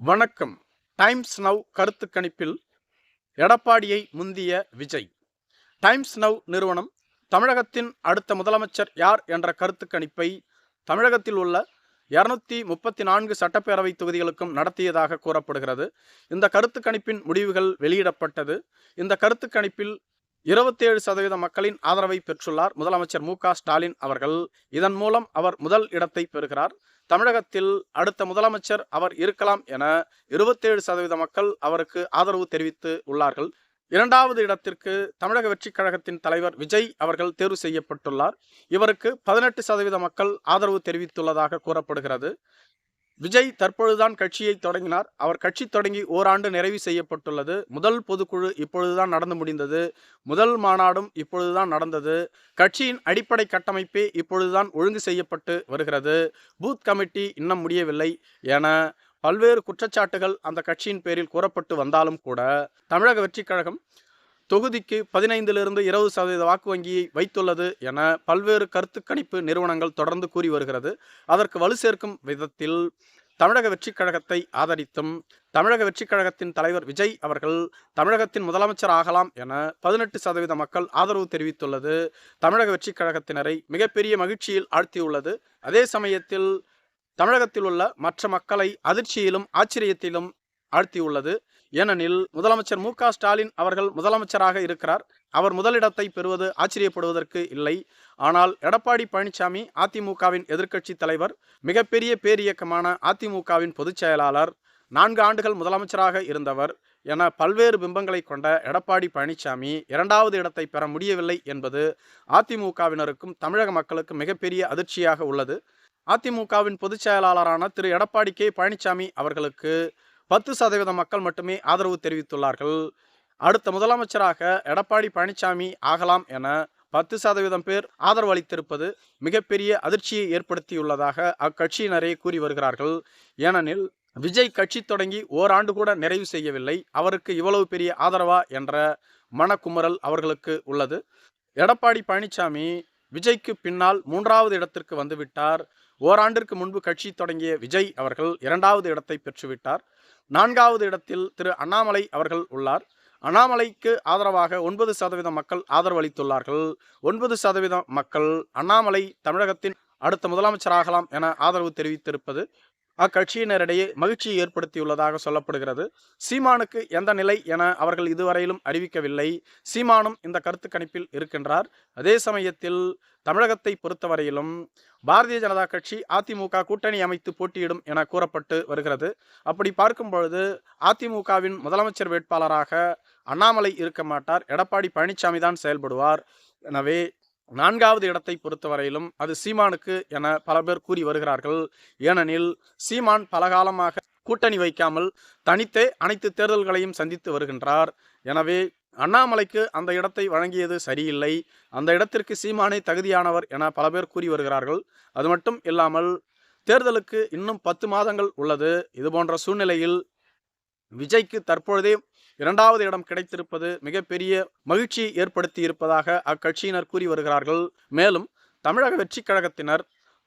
வணக்கம். Times now கருத்து கணிப்பில் எடப்பாடியை முந்திய விஜய். டைம்ஸ் நவ் நிறுவனம் தமிழகத்தின் அடுத்த முதலமைச்சர் யார் என்ற கருத்து கணிப்பை தமிழகத்தில் உள்ள இரநூத்தி முப்பத்தி நான்கு சட்டப்பேரவை தொகுதிகளுக்கும் நடத்தியதாக கூறப்படுகிறது. இந்த கருத்து கணிப்பின் முடிவுகள் வெளியிடப்பட்டது. இந்த கருத்து கணிப்பில் இருபத்தேழு சதவீத மக்களின் ஆதரவை பெற்றுள்ளார் முதலமைச்சர் மு ஸ்டாலின் அவர்கள். இதன் மூலம் அவர் முதல் இடத்தை பெறுகிறார். தமிழகத்தில் அடுத்த முதலமைச்சர் அவர் இருக்கலாம் என இருபத்தேழு சதவீத மக்கள் அவருக்கு ஆதரவு தெரிவித்து உள்ளார்கள். இரண்டாவது இடத்திற்கு தமிழக வெற்றிக் கழகத்தின் தலைவர் விஜய் அவர்கள் தேர்வு செய்யப்பட்டுள்ளார். இவருக்கு பதினெட்டு சதவீத மக்கள் ஆதரவு தெரிவித்துள்ளதாக கூறப்படுகிறது. விஜய் தற்பொழுதுதான் கட்சியை தொடங்கினார். அவர் கட்சி தொடங்கி ஓராண்டு நிறைவு செய்யப்பட்டுள்ளது. முதல் பொதுக்குழு இப்பொழுதுதான் நடந்து முடிந்தது. முதல் மாநாடும் இப்பொழுதுதான் நடந்தது. கட்சியின் அடிப்படை கட்டமைப்பே இப்பொழுதுதான் ஒழுங்கு செய்யப்பட்டு வருகிறது. பூத் கமிட்டி இன்னும் முடியவில்லை என பல்வேறு குற்றச்சாட்டுகள் அந்த கட்சியின் பேரில் கூறப்பட்டு வந்தாலும் கூட தமிழக வெற்றிக் கழகம் தொகுதிக்கு பதினைந்திலிருந்து இருபது சதவீத வாக்கு வங்கியை வைத்துள்ளது என பல்வேறு கருத்து கணிப்பு நிறுவனங்கள் தொடர்ந்து கூறி வருகிறது. அதற்கு வலு சேர்க்கும் விதத்தில் தமிழக வெற்றிக் கழகத்தை ஆதரித்தும் தமிழக வெற்றிக் கழகத்தின் தலைவர் விஜய் அவர்கள் தமிழகத்தின் முதலமைச்சர் ஆகலாம் என பதினெட்டு சதவீத மக்கள் ஆதரவு தெரிவித்துள்ளது. தமிழக வெற்றிக் கழகத்தினரை மிகப்பெரிய மகிழ்ச்சியில் ஆழ்த்தியுள்ளது. அதே சமயத்தில் தமிழகத்தில் உள்ள மற்ற மக்களை அதிர்ச்சியிலும் ஆச்சரியத்திலும் ஆழ்த்தியுள்ளது. ஏனெனில் முதலமைச்சர் மு ஸ்டாலின் அவர்கள் முதலமைச்சராக இருக்கிறார். அவர் முதலிடத்தை பெறுவது ஆச்சரியப்படுவதற்கு இல்லை. ஆனால் எடப்பாடி பழனிசாமி அதிமுகவின் எதிர்க்கட்சி தலைவர் மிகப்பெரிய பேரியக்கமான அதிமுகவின் பொதுச் செயலாளர் நான்கு ஆண்டுகள் முதலமைச்சராக இருந்தவர் என பல்வேறு பிம்பங்களை கொண்ட எடப்பாடி பழனிசாமி இரண்டாவது இடத்தை பெற முடியவில்லை என்பது அதிமுகவினருக்கும் தமிழக மக்களுக்கும் மிகப்பெரிய அதிர்ச்சியாக உள்ளது. அதிமுகவின் பொதுச் செயலாளரான திரு எடப்பாடி கே பழனிசாமி அவர்களுக்கு பத்து சதவீத மக்கள் மட்டுமே ஆதரவு தெரிவித்துள்ளார்கள். அடுத்த முதலமைச்சராக எடப்பாடி பழனிசாமி ஆகலாம் என பத்து சதவீதம் பேர் ஆதரவு அளித்திருப்பது மிகப்பெரிய அதிர்ச்சியை ஏற்படுத்தியுள்ளதாக அக்கட்சியினரே கூறி வருகிறார்கள். ஏனெனில் விஜய் கட்சி தொடங்கி ஓராண்டு கூட நிறைவு செய்யவில்லை. அவருக்கு இவ்வளவு பெரிய ஆதரவா என்ற மனக்குமரல் அவர்களுக்கு உள்ளது. எடப்பாடி பழனிசாமி விஜய்க்கு பின்னால் மூன்றாவது இடத்திற்கு வந்துவிட்டார். ஓராண்டிற்கு முன்பு கட்சி தொடங்கிய விஜய் அவர்கள் இரண்டாவது இடத்தை பெற்றுவிட்டார். நான்காவது இடத்தில் திரு அண்ணாமலை அவர்கள் உள்ளார். அண்ணாமலைக்கு ஆதரவாக ஒன்பது சதவீதம் மக்கள் ஆதரவு அளித்துள்ளார்கள். ஒன்பது சதவீதம் மக்கள் அண்ணாமலை தமிழகத்தின் அடுத்த முதலமைச்சராகலாம் என ஆதரவு தெரிவித்திருப்பது அக்கட்சியினரிடையே மகிழ்ச்சியை ஏற்படுத்தியுள்ளதாக சொல்லப்படுகிறது. சீமானுக்கு எந்த நிலை என அவர்கள் இதுவரையிலும் அறிவிக்கவில்லை. சீமானும் இந்த கருத்து கணிப்பில் இருக்கின்றார். அதே சமயத்தில் தமிழகத்தை பொறுத்தவரையிலும் பாரதிய ஜனதா கட்சி அதிமுக கூட்டணி அமைத்து போட்டியிடும் என கூறப்பட்டு வருகிறது. அப்படி பார்க்கும் பொழுது அதிமுகவின் முதலமைச்சர் வேட்பாளராக அண்ணாமலை இருக்க மாட்டார். எடப்பாடி பழனிசாமி தான் செயல்படுவார். எனவே நான்காவது இடத்தை பொறுத்தவரையிலும் அது சீமானுக்கு என பல பேர் கூறி வருகிறார்கள். ஏனெனில் சீமான் பலகாலமாக கூட்டணி வைக்காமல் தனித்தே அனைத்து தேர்தல்களையும் சந்தித்து வருகின்றார். எனவே அண்ணாமலைக்கு அந்த இடத்தை வழங்கியது சரியில்லை. அந்த இடத்திற்கு சீமானே தகுதியானவர் என பல பேர் கூறி வருகிறார்கள். அது மட்டும் இல்லாமல் தேர்தலுக்கு இன்னும் பத்து மாதங்கள் உள்ளது. இது போன்ற சூழ்நிலையில் விஜய்க்கு தற்பொழுதே இரண்டாவது இடம் கிடைத்திருப்பது மிகப்பெரிய மகிழ்ச்சி ஏற்படுத்தி இருப்பதாக அக்கட்சியினர் கூறி வருகிறார்கள். மேலும் தமிழக வெற்றி கழகத்தினர்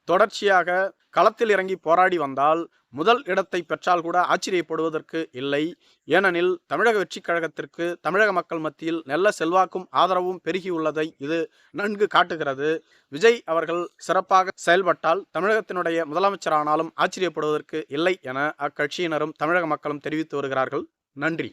தொடர்ச்சியாக களத்தில் இறங்கி போராடி வந்தால் முதல் இடத்தை பெற்றால் கூட ஆச்சரியப்படுவதற்கு இல்லை. ஏனெனில் தமிழக வெற்றிக் கழகத்திற்கு தமிழக மக்கள் மத்தியில் நல்ல செல்வாக்கும் ஆதரவும் பெருகியுள்ளதை இது நன்கு காட்டுகிறது. விஜய் அவர்கள் சிறப்பாக செயல்பட்டால் தமிழகத்தினுடைய முதலமைச்சரானாலும் ஆச்சரியப்படுவதற்கு இல்லை என அக்கட்சியினரும் தமிழக மக்களும் தெரிவித்து வருகிறார்கள். நன்றி.